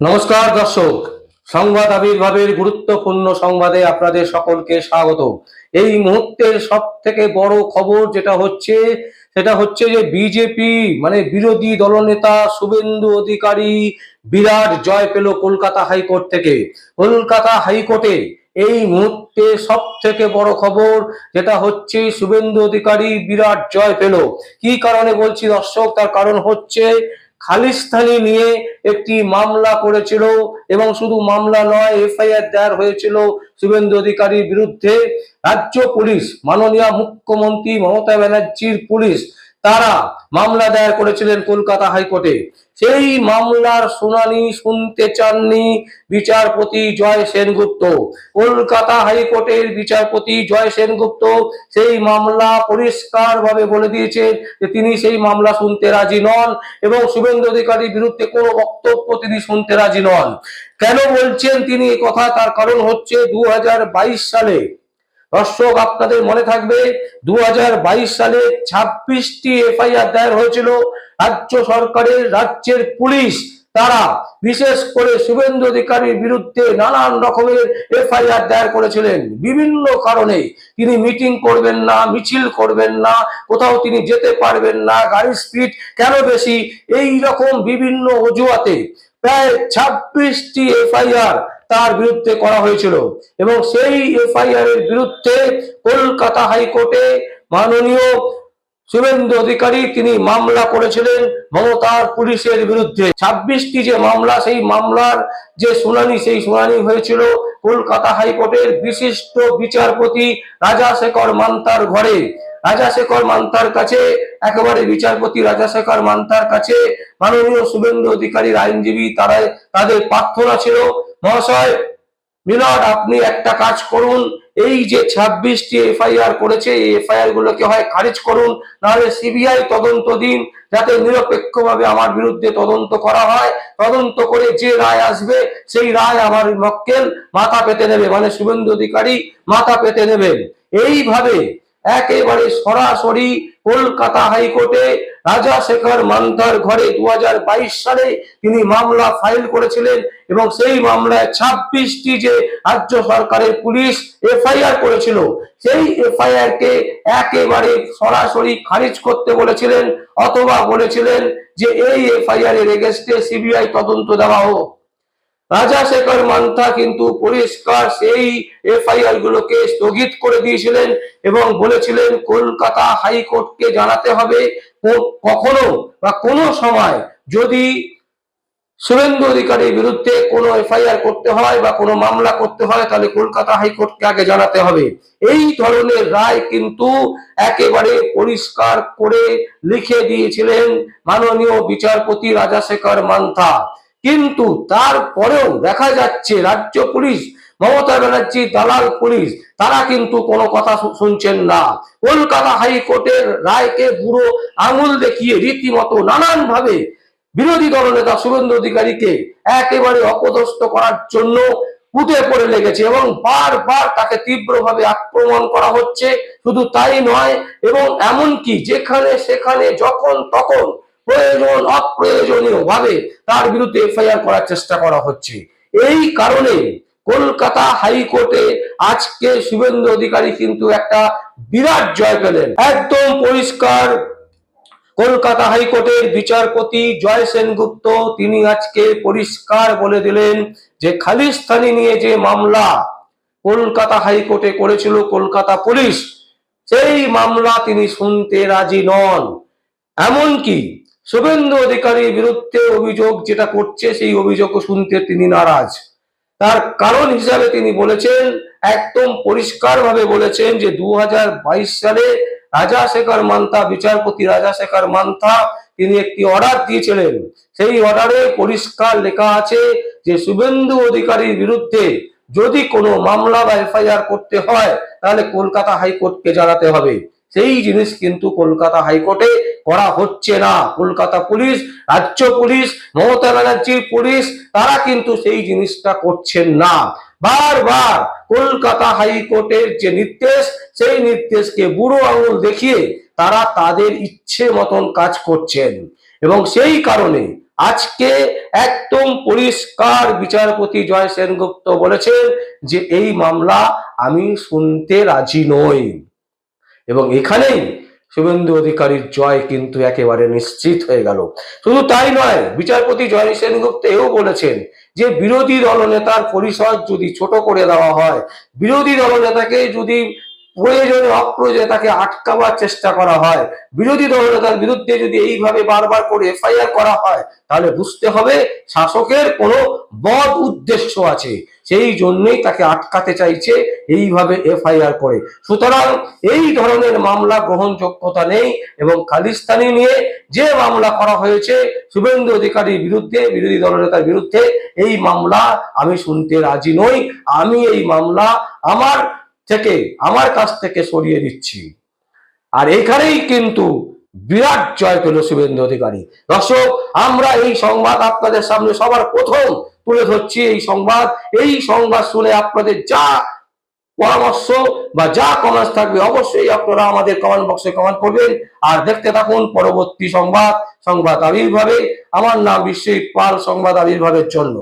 নমস্কার, দর্শক। সংবাদ আবির্ভাবের গুরুত্বপূর্ণ সংবাদে আপনাদের সকলকে স্বাগত। এই মুহূর্তের সব থেকে বড় খবর যেটা হচ্ছে, সেটা হচ্ছে যে বিজেপি মানে বিরোধী দলনেতা শুভেন্দু অধিকারী বিরাট জয় পেল কলকাতা হাইকোর্ট থেকে। কলকাতা হাইকোর্টে এই মুহূর্তে সব থেকে বড় খবর যেটা হচ্ছে, শুভেন্দু অধিকারী বিরাট জয় পেল। কি কারণে বলছি দর্শক? তার কারণ হচ্ছে খালিস্তানি নিয়ে একটি মামলা করেছিল এবং শুধু মামলা নয়, এফআইআর দায়ের হয়েছিল শুভেন্দু অধিকারীর বিরুদ্ধে। রাজ্য পুলিশ, মাননীয় মুখ্যমন্ত্রী মমতা ব্যানার্জির পুলিশ তারা মামলা দায়ের করেছিলেন কলকাতা হাইকোর্টে। সেই মামলার শুনানি শুনতে চাননি বিচারপতি জয় সেনগুপ্ত। কলকাতা হাইকোর্টের বিচারপতি জয় সেনগুপ্ত সেই মামলা পরিষ্কারভাবে বলে দিয়েছেন যে তিনি সেই মামলা শুনতে রাজি নন এবং শুভেন্দু অধিকারীর বিরুদ্ধে কোনো বক্তব্য তিনি শুনতে রাজি নন। কেন বলছেন তিনি কথা? তার কারণ হচ্ছে দু হাজার বাইশ সালে দর্শক, আপনাদের মনে থাকবে দুহাজার বাইশ সালে ছাব্বিশটি এফআইআর দায়ের হয়েছিল। রাজ্য সরকারের, রাজ্যের পুলিশ, তারা বিশেষ করে শুভেন্দু অধিকারীর বিরুদ্ধে নানান রকমের এফআইআর দায়ের করেছিলেন। বিভিন্ন কারণে তিনি মিটিং করবেন না, মিছিল করবেন না, কোথাও তিনি যেতে পারবেন না, গাড়ির স্পিড কেন বেশি? এই রকম বিভিন্ন অজুহাতে প্রায় ছাব্বিশটি এফআইআর তার বিরুদ্ধে করা হয়েছিল। এবং সেই এফআইআর এর বিরুদ্ধে কলকাতা হাইকোর্টে মাননীয় শুভেন্দু অধিকারী তিনি মামলা করেছিলেন মমতার পুলিশের বিরুদ্ধে। ছাব্বিশটি যে মামলা, সেই মামলার যে শুনানি, সেই শুনানি হয়েছিল কলকাতা হাইকোর্টের বিশিষ্ট বিচারপতি রাজাশেখর মান্তার ঘরে। রাজাশেখর মান্তার কাছে, একেবারে বিচারপতি রাজাশেখর মান্তার কাছে মাননীয় শুভেন্দু অধিকারীর আইনজীবী তারা তাদের প্রার্থনা ছিল মহাশয়, মিলন, আপনি একটা কাজ করুন। এই যে ছাব্বিশটি এফআইআর করেছে, এই এফআইআর গুলোকে হয় খারিজ করুন, নাহলে সিবিআই তদন্ত দিন, যাতে নিরপেক্ষভাবে আমার বিরুদ্ধে তদন্ত করা হয়। তদন্ত করে যে রায় আসবে, সেই রায় আমার মক্কেল মাথা পেতে নেবে মানে শুভেন্দু অধিকারী মাথা পেতে নেবেন। এইভাবে একেবারে সরাসরি কলকাতা হাইকোর্টে রাজাশেখর মান্তার ঘরে দু হাজার বাইশ সালে তিনি মামলা ফাইল করেছিলেন এবং সেই মামলায় ছাব্বিশটি যে রাজ্য সরকারের পুলিশ এফআইআর করেছিল, সেই এফআইআর কে একেবারে সরাসরি খারিজ করতে বলেছিলেন অথবা বলেছিলেন যে এই এফআইআর এর এগেস্টে সিবিআই তদন্ত দেওয়া হোক। রাজাশেখর মান্থা কিন্তু পরিষ্কার সেই এফআইআর গুলোকে স্থগিত করে দিয়েছিলেন এবং বলেছিলেন, কলকাতা হাইকোর্টকে জানাতে হবে কখনো বা কোনো সময় যদি শুভেন্দু অধিকারীর বিরুদ্ধে কোনো এফআইআর করতে হয় বা কোনো মামলা করতে হয়, তাহলে কলকাতা হাইকোর্টকে আগে জানাতে হবে। এই ধরনের রায় কিন্তু একেবারে পরিষ্কার করে লিখে দিয়েছিলেন মাননীয় বিচারপতি রাজাশেখর মান্থা। কিন্তু তারপরেও দেখা যাচ্ছে রাজ্য পুলিশ, মমতা ব্যানার্জি, দালাল পুলিশ, তারা কিন্তু কোনো কথা শুনছেন না। কলকাতা হাইকোর্টের রায়কে বুড়ো আঙুল দেখিয়ে রীতিমতো নানান ভাবে বিরোধী দলনেতা শুভেন্দু অধিকারীকে একেবারে অপদস্থ করার জন্য উঠে পড়ে লেগেছে এবং বারবার তাকে তীব্রভাবে আক্রমণ করা হচ্ছে। শুধু তাই নয়, এবং এমনকি যেখানে সেখানে যখন তখন প্রয়োজন, অপ্রয়োজনীয় ভাবে তার বিরুদ্ধে এফআইআর করার চেষ্টা করা হচ্ছে। এই কারণে কলকাতা হাইকোর্টে আজকে শুভেন্দু অধিকারী কিন্তু একটা বিরাট জয় পেলেন। একদম পরিষ্কার। কলকাতা হাইকোর্টের বিচারপতি জয় সেনগুপ্ত, তিনি আজকে পরিষ্কার বলে দিলেন যে খালিস্তানি নিয়ে যে মামলা কলকাতা হাইকোর্টে করেছিল কলকাতা পুলিশ, সেই মামলা তিনি শুনতে রাজি নন। এমনকি শুভেন্দু অধিকারীর বিরুদ্ধে অভিযোগ যেটা করছে, সেই অভিযোগও শুনতে তিনি নারাজ। তার কারণ হিসাবে তিনি বলেছেন, একদম পরিষ্কারভাবে বলেছেন যে দুহাজার বাইশ সালে রাজা রাজাশেখর মান্তা বিচারপতি রাজা রাজাশেখর মান্থা, তিনি একটি অর্ডার দিয়েছিলেন। সেই অর্ডারে পরিষ্কার লেখা আছে যে শুভেন্দু অধিকারীর বিরুদ্ধে যদি কোনো মামলা বা এফআইআর করতে হয়, তাহলে কলকাতা হাইকোর্টকে জানাতে হবে। সেই জিনিস কিন্তু কলকাতা হাইকোর্টে করা হচ্ছে না। কলকাতা পুলিশ, রাজ্য পুলিশ, মমতা ব্যানার্জির পুলিশ, তারা কিন্তু সেই জিনিসটা করছেন না। বারবার কলকাতা হাইকোর্টের যে নির্দেশ, সেই নির্দেশকে বুড়ো আঙুল দেখিয়ে তারা তাদের ইচ্ছে মতন কাজ করছেন। এবং সেই কারণে আজকে একদম পরিষ্কার বিচারপতি জয় সেনগুপ্ত বলেছেন যে, এই মামলা আমি শুনতে রাজি নই। এবং এখানেই শুভেন্দু অধিকারীর জয় কিন্তু একেবারে নিশ্চিত হয়ে গেল। শুধু তাই নয়, বিচারপতি জয় সেনগুপ্ত এও বলেছেন যে বিরোধী দলনেতার পরিষদ যদি ছোট করে দেওয়া হয়, বিরোধী দলনেতাকে যদি প্রয়োজনে অপ্রয়োজনে তাকে আটকাবার চেষ্টা করা হয়, বিরোধী দলনেতার বিরুদ্ধে যদি এইভাবে বারবার করে এফআইআর করা হয়, তাহলে বুঝতে হবে শাসকের কোনো বদ উদ্দেশ্য আছে। সেই জন্যই তাকে আটকাতে চাইছে, এইভাবে এফআইআর করে। সুতরাং এই ধরনের মামলা গ্রহণযোগ্যতা নেই এবং খালিস্তানি নিয়ে যে মামলা করা হয়েছে, শুভেন্দু অধিকারীর বিরুদ্ধে, বিরোধী দলনেতার বিরুদ্ধে, এই মামলা আমি শুনতে রাজি নই। আমি এই মামলা আমার থেকে, আমার কাছ থেকে সরিয়ে দিচ্ছি। আর এখানেই কিন্তু বিরাট জয় পেল শুভেন্দু অধিকারী। দর্শক, আমরা এই সংবাদ আপনাদের সামনে সবার প্রথম তুলে ধরছি এই সংবাদ। এই সংবাদ শুনে আপনাদের যা পরামর্শ বা যা কমেন্টস থাকবে, অবশ্যই আপনারা আমাদের কমেন্ট বক্সে কমেন্ট করবেন। আর দেখতে থাকুন পরবর্তী সংবাদ সংবাদ আবির্ভাবে। আমার নাম বিশ্বজিৎ পাল, সংবাদ আবির্ভাবের জন্য।